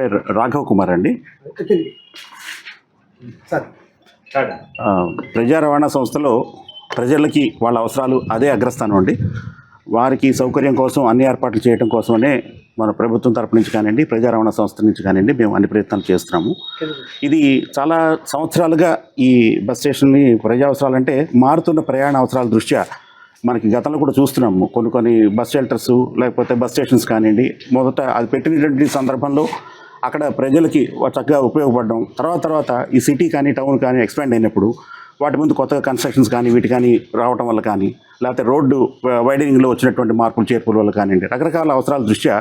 పేరు రాఘవ్ కుమార్ అండి. సార్ ఆ, ప్రజా రవాణా సంస్థలో ప్రజలకి వాళ్ళ అవసరాలు అదే అగ్రస్థానం అండి. వారికి సౌకర్యం కోసం అన్ని ఏర్పాట్లు చేయడం కోసమనే మన ప్రభుత్వం తరపు నుంచి కానివ్వండి ప్రజా రవాణా సంస్థ నుంచి కానివ్వండి మేము అన్ని ప్రయత్నాలు చేస్తున్నాము. ఇది చాలా సంవత్సరాలుగా ఈ బస్ స్టేషన్ని ప్రజా అవసరాలంటే మారుతున్న ప్రయాణ అవసరాల దృష్ట్యా మనకి గతంలో కూడా చూస్తున్నాము. కొన్ని కొన్ని బస్ షెల్టర్స్ లేకపోతే బస్ స్టేషన్స్ కానివ్వండి మొదట అది పెట్టినటువంటి సందర్భంలో అక్కడ ప్రజలకి చక్కగా ఉపయోగపడడం. తర్వాత తర్వాత ఈ సిటీ కానీ టౌన్ కానీ ఎక్స్పాండ్ అయినప్పుడు వాటి ముందు కొత్తగా కన్స్ట్రక్షన్స్ కానీ వీటి కానీ రావటం వల్ల కానీ లేకపోతే రోడ్డు వైడనింగ్లో వచ్చినటువంటి మార్పులు చేర్పుల వల్ల కానివ్వండి రకరకాల అవసరాల దృష్ట్యా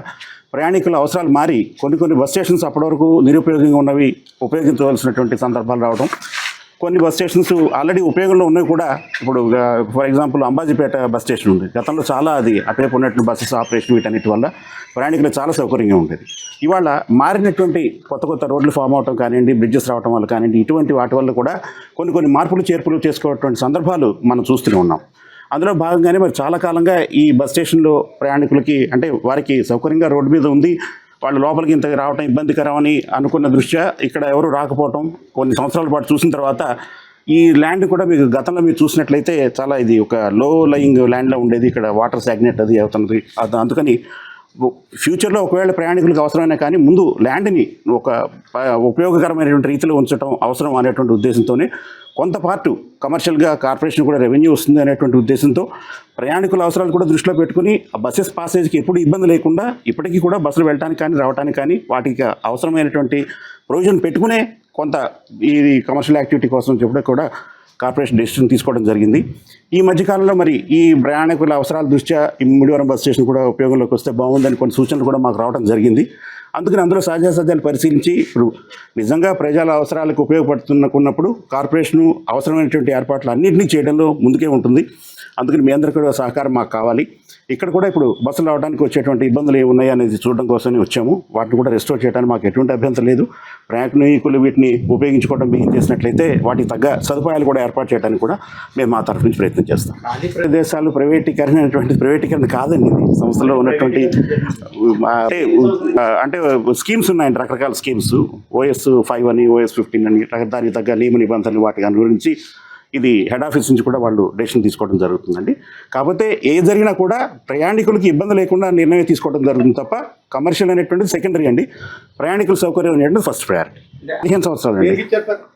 ప్రయాణికుల అవసరాలు మారి కొన్ని కొన్ని బస్ స్టేషన్స్ అప్పటి వరకు నిరుపయోగంగా ఉన్నవి ఉపయోగించవలసినటువంటి సందర్భాలు రావడం కొన్ని బస్ స్టేషన్స్ ఆల్రెడీ ఉపయోగంలో ఉన్నాయి కూడా ఇప్పుడు for example Ambajipeta bus station ఉంది. గతంలో చాలా అది అటువైపు ఉన్నట్టు బస్సెస్ ఆపరేషన్ వీటన్నిటి వల్ల ప్రయాణికులు చాలా సౌకర్యంగా ఉండేది. ఇవాళ మారినటువంటి కొత్త కొత్త రోడ్లు ఫామ్ అవటం కానివ్వండి బ్రిడ్జెస్ రావటం వల్ల కానివ్వండి ఇటువంటి వాటి వల్ల కూడా కొన్ని కొన్ని మార్పులు చేర్పులు చేసుకోవటువంటి సందర్భాలు మనం చూస్తూనే ఉన్నాం. అందులో భాగంగానే మరి చాలా కాలంగా ఈ బస్ స్టేషన్లో ప్రయాణికులకి అంటే వారికి సౌకర్యంగా రోడ్డు మీద ఉంది వాళ్ళు లోపలికి ఇంత రావడం ఇబ్బందికరమని అనుకున్న దృష్ట్యా ఇక్కడ ఎవరు రాకపోవటం కొన్ని సంవత్సరాల పాటు చూసిన తర్వాత ఈ ల్యాండ్ కూడా మీకు గతంలో మీరు చూసినట్లయితే చాలా ఇది ఒక లో లయింగ్ ల్యాండ్లో ఉండేది. ఇక్కడ వాటర్ సాగ్నెట్ అది అవుతున్నది. అది అందుకని ఫ్యూచర్లో ఒకవేళ ప్రయాణికులకు అవసరమైనా కానీ ముందు ల్యాండ్ని ఒక ఉపయోగకరమైనటువంటి రీతిలో ఉంచడం అవసరం అనేటువంటి ఉద్దేశంతోనే కొంత పార్టు కమర్షియల్గా కార్పొరేషన్ కూడా రెవెన్యూ వస్తుంది అనేటువంటి ఉద్దేశంతో ప్రయాణికుల అవసరాలు కూడా దృష్టిలో పెట్టుకుని ఆ బస్సెస్ పాసేజ్కి ఎప్పుడు ఇబ్బంది లేకుండా ఇప్పటికీ కూడా బస్సులు వెళ్ళడానికి కానీ రావడానికి కానీ వాటికి అవసరమైనటువంటి ప్రొవిజన్ పెట్టుకునే కొంత ఈ కమర్షియల్ యాక్టివిటీ కోసం చెప్పడం కూడా కార్పొరేషన్ డెసిషన్ తీసుకోవడం జరిగింది. ఈ మధ్యకాలంలో మరి ఈ ప్రయాణికుల అవసరాల దృష్ట్యా ఈ ముడివరం బస్ స్టేషన్ కూడా ఉపయోగంలోకి వస్తే బాగుందని కొన్ని సూచనలు కూడా మాకు రావడం జరిగింది. అందుకని అందులో సహజసాధ్యాలు పరిశీలించి ఇప్పుడు నిజంగా ప్రజల అవసరాలకు ఉపయోగపడుతున్నకున్నప్పుడు కార్పొరేషను అవసరమైనటువంటి ఏర్పాట్లు అన్నింటినీ చేయడంలో ముందుకే ఉంటుంది. అందుకని మీ అందరికీ కూడా సహకారం మాకు కావాలి. ఇక్కడ కూడా ఇప్పుడు బస్సులు రావడానికి వచ్చేటువంటి ఇబ్బందులు ఏమి ఉన్నాయి అనేది చూడడం కోసమే వచ్చాము. వాటిని కూడా రెస్టోర్ చేయడానికి మాకు ఎటువంటి అభ్యంతరం లేదు. ప్రయాణికులు వీటిని ఉపయోగించుకోవడం బిగిన్ చేసినట్లయితే వాటికి తగ్గ సదుపాయాలు కూడా ఏర్పాటు చేయడానికి కూడా మేము మా తరఫు నుంచి ప్రయత్నం చేస్తాం. ప్రదేశాలు ప్రైవేటీకరణ అనేటువంటి ప్రైవేటీకరణ కాదండి. ఇది సంస్థలో ఉన్నటువంటి అంటే స్కీమ్స్ ఉన్నాయండి రకరకాల స్కీమ్స్ ఓఎస్ ఫైవ్ అని ఓఎస్ ఫిఫ్టీన్ అని దానికి తగ్గ నియమ నిబంధనలు వాటి గురించి ఇది హెడ్ ఆఫీస్ నుంచి కూడా వాళ్ళు డెసిషన్ తీసుకోవడం జరుగుతుందండి. కాకపోతే ఏ జరిగినా కూడా ప్రయాణికులకి ఇబ్బంది లేకుండా నిర్ణయం తీసుకోవడం జరుగుతుంది తప్ప కమర్షియల్ అనేటువంటిది సెకండరీ అండి. ప్రయాణికుల సౌకర్యం అనేటువంటిది ఫస్ట్ ప్రయారిటీ పదిహేను సంవత్సరాలు అండి.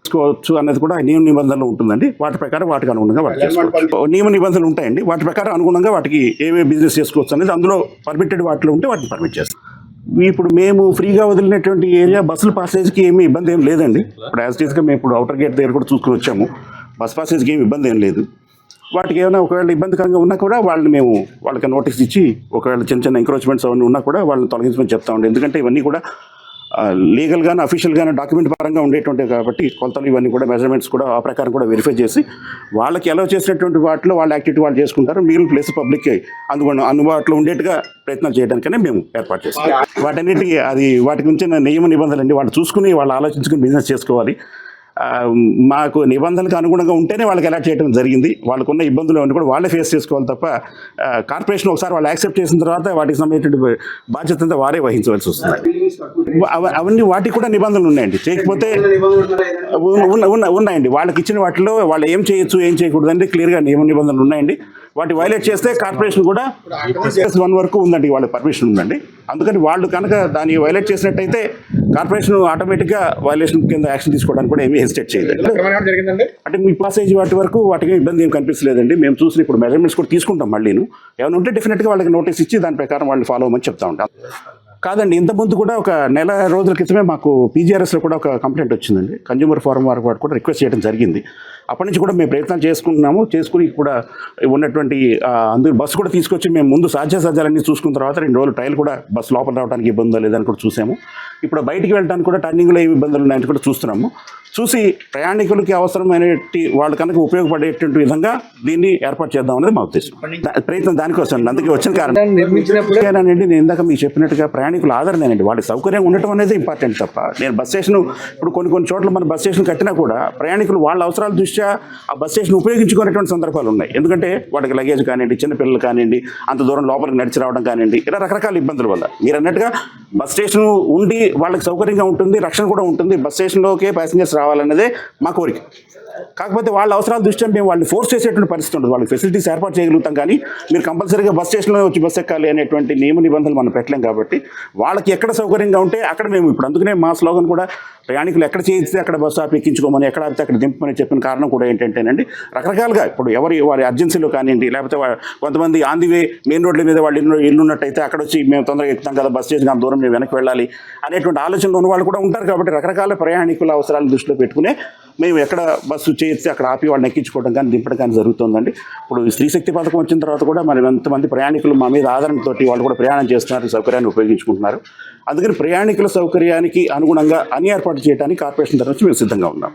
తీసుకోవచ్చు అనేది కూడా నియమ నిబంధనలు ఉంటుందండి. వాటి ప్రకారం వాటికి అనుగుణంగా వాటి నియమ నిబంధనలు ఉంటాయండి. వాటి ప్రకారం అనుగుణంగా వాటికి ఏమేమి బిజినెస్ చేసుకోవచ్చు అనేది అందులో పర్మిటెడ్ వాటిలో ఉంటే వాటిని పర్మిట్ చేస్తాం. ఇప్పుడు మేము ఫ్రీగా వదిలినటువంటి ఏరియా బస్సులు పాసేజ్కి ఏమీ ఇబ్బంది ఏం లేదండి. ఇప్పుడు యాజ్ టీస్గా మేము ఇప్పుడు అవుటర్ గేట్ దగ్గర కూడా చూసుకుని వచ్చాము. బస్ పాసేజ్కి ఏమి ఇబ్బంది ఏం లేదు. వాటికి ఏమైనా ఒకవేళ ఇబ్బందికరంగా ఉన్నా కూడా వాళ్ళని మేము వాళ్ళకి నోటీస్ ఇచ్చి ఒకవేళ చిన్న చిన్న ఎంక్రోచ్మెంట్స్ అవన్నీ ఉన్నా కూడా వాళ్ళని తొలగించమని చెప్తామండి ఎందుకంటే ఇవన్నీ కూడా లీగల్గాను అఫీషియల్గాను డాక్యుమెంట్ పరంగా ఉండేటువంటివి కాబట్టి కొలతలు ఇవన్నీ కూడా మెజర్మెంట్స్ కూడా ఆ ప్రకారం కూడా వెరిఫై చేసి వాళ్ళకి అలౌ చేసినటువంటి వాటిలో వాళ్ళ యాక్టివిటీ వాళ్ళు చేసుకుంటారు. మీరు ప్లేస్ పబ్లిక్ అందుబాటు అందుబాటులో ఉండేట్టుగా ప్రయత్నం చేయడానికనే మేము ఏర్పాటు చేస్తాం. వాటన్నిటికీ అది వాటి గురించి నియమ నిబంధనలు అండి వాళ్ళు చూసుకుని వాళ్ళు ఆలోచించుకుని బిజినెస్ చేసుకోవాలి. మాకు నిబంధనలకు అనుగుణంగా ఉంటేనే వాళ్ళకి ఎలాక్ట్ చేయడం జరిగింది. వాళ్ళకున్న ఇబ్బందులు అన్నీ కూడా వాళ్ళే ఫేస్ చేసుకోవాలి తప్ప కార్పొరేషన్ ఒకసారి వాళ్ళు యాక్సెప్ట్ చేసిన తర్వాత వాటికి సంబంధించిన బాధ్యత అంతా వారే వహించవలసి వస్తుంది. అవ- అవన్నీ వాటికి కూడా నిబంధనలు ఉన్నాయండి. చేయకపోతే ఉన్నాయండి. వాళ్ళకి ఇచ్చిన వాటిలో వాళ్ళు ఏం చేయొచ్చు ఏం చేయకూడదు అంటే క్లియర్గా నియమ నిబంధనలు ఉన్నాయండి. వాటి వైలేట్ చేస్తే కార్పొరేషన్ కూడా వన్ వరకు ఉందండి వాళ్ళ పర్మిషన్ ఉందండి. అందుకని వాళ్ళు కనుక దాన్ని వైలేట్ చేసినట్టయితే కార్పొరేషన్ ఆటోమేటిక్గా వైలేషన్ కింద యాక్షన్ తీసుకోవడానికి కూడా ఏమీ హెసిటేట్ జరిగిందండి? అంటే మీ పాసేజ్ వాటి వరకు వాటికి ఇబ్బంది ఏం కనిపించలేదండి మేము చూసిన ఇప్పుడు మెజర్మెంట్స్ కూడా తీసుకుంటాం మళ్ళీను. ఏమైనా ఉంటే డెఫినెట్గా వాళ్ళకి నోటీస్ ఇచ్చి దాని ప్రకారం వాళ్ళు ఫాలో అవ్వమని చెప్తా ఉంటాం. కాదండి ఇంతకుముందు కూడా ఒక నెల రోజుల క్రితమే మాకు పీజీఆర్ఎస్లో కూడా ఒక కంప్లైంట్ వచ్చిందండి. కన్జ్యూమర్ ఫోరం వారికి వారు కూడా రిక్వెస్ట్ చేయడం జరిగింది. అప్పటి నుంచి కూడా మేము ప్రయత్నాలు చేసుకుంటున్నాము. చేసుకుని కూడా ఉన్నటువంటి అందరూ బస్సు కూడా తీసుకొచ్చి మేము ముందు సాధ్య సాధ్యాలన్నీ చూసుకున్న తర్వాత రెండు రోజులు ట్రయల్ కూడా బస్సు లోపల రావడానికి ఇబ్బంది లేదని కూడా చూసాము. ఇప్పుడు బయటికి వెళ్ళడానికి కూడా టర్నింగ్లో ఏమి ఇబ్బందులు ఉన్నాయని కూడా చూస్తున్నాము. చూసి ప్రయాణికులకి అవసరమైన వాళ్ళు కనుక ఉపయోగపడేటువంటి విధంగా దీన్ని ఏర్పాటు చేద్దాం అనేది మా ఉద్దేశం. ప్రయత్నం దానికోసం అండి. అందుకే వచ్చిన కారణం. నిర్మించినప్పుడు అండి నేను ఇందాక మీకు చెప్పినట్టుగా ప్రయాణికుల ఆదరణేనండి. వాళ్ళకి సౌకర్యం ఉండటం అనేది ఇంపార్టెంట్ తప్ప. నేను బస్ స్టేషన్ ఇప్పుడు కొన్ని కొన్ని చోట్ల మన బస్ స్టేషన్ కట్టినా కూడా ప్రయాణికులు వాళ్ళ అవసరాల దృష్ట్యా దృష్ట్యా ఆ బస్ స్టేషన్ ఉపయోగించుకునేటువంటి సందర్భాలు ఉన్నాయి. ఎందుకంటే వాటికి లగేజ్ కానివ్వండి చిన్నపిల్లలు కానివ్వండి అంత దూరం లోపలికి నడిచి రావడం కానివ్వండి ఇలా రకరకాల ఇబ్బందుల వల్ల. మీరు అన్నట్టుగా బస్ స్టేషన్ ఉండి వాళ్ళకి సౌకర్యంగా ఉంటుంది రక్షణ కూడా ఉంటుంది బస్ స్టేషన్లోకే ప్యాసింజర్స్ రావాలన్నదే మా కోరిక. కాకపోతే వాళ్ళ అవసరాలు దృష్ట్యా మేము వాళ్ళని ఫోర్స్ చేసేటువంటి పరిస్థితి ఉండదు. వాళ్ళకి ఫెసిలిటీస్ ఏర్పాటు చేయగలుగుతాం కానీ మీరు కంపల్సరీగా బస్ స్టేషన్లో వచ్చి బస్ ఎక్కాలి అనేటువంటి నియమ నిబంధనలు మనం పెట్టలేం కాబట్టి వాళ్ళకి ఎక్కడ సౌకర్యంగా ఉంటే అక్కడ మేము ఇప్పుడు అందుకనే మా స్లోగన్ కూడా ప్రయాణికులు ఎక్కడ చేయిస్తే అక్కడ బస్ స్టాప్ ఎక్కించుకోమని ఎక్కడ ఆపితే అక్కడ దింపమని చెప్పిన కారణం కూడా ఏంటంటేనండి. రకరకాలుగా ఇప్పుడు ఎవరి వారి అర్జెన్సీలో కానివ్వండి లేకపోతే కొంతమంది ఆన్ ది వే మెయిన్ రోడ్ల మీద వాళ్ళు ఇల్లు ఇల్లున్నట్టయితే అక్కడ వచ్చి మేము తొందరగా ఎక్కుతాం కదా బస్ స్టేషన్ అంత దూరం మేము వెనక్కి వెళ్ళాలి అనేటువంటి ఆలోచనలు ఉన్న వాళ్ళు కూడా ఉంటారు కాబట్టి రకరకాల ప్రయాణికుల అవసరాలు దృష్టిలో పెట్టుకునే మేము ఎక్కడ బస్సు చేస్తే అక్కడ ఆపి వాళ్ళని ఎక్కించుకోవడం కానీ దింపడం కానీ జరుగుతుందండి. ఇప్పుడు స్త్రీశక్తి స్త్రీ శక్తి పథకం వచ్చిన తర్వాత కూడా మనం ఎంతమంది ప్రయాణికులు మా మీద ఆదరణతోటి వాళ్ళు కూడా ప్రయాణం చేస్తున్నారు సౌకర్యాన్ని ఉపయోగించుకుంటున్నారు. అందుకని ప్రయాణికుల సౌకర్యానికి అనుగుణంగా అన్ని ఏర్పాటు చేయడానికి కార్పొరేషన్ తరఫు మేము సిద్ధంగా ఉన్నాం.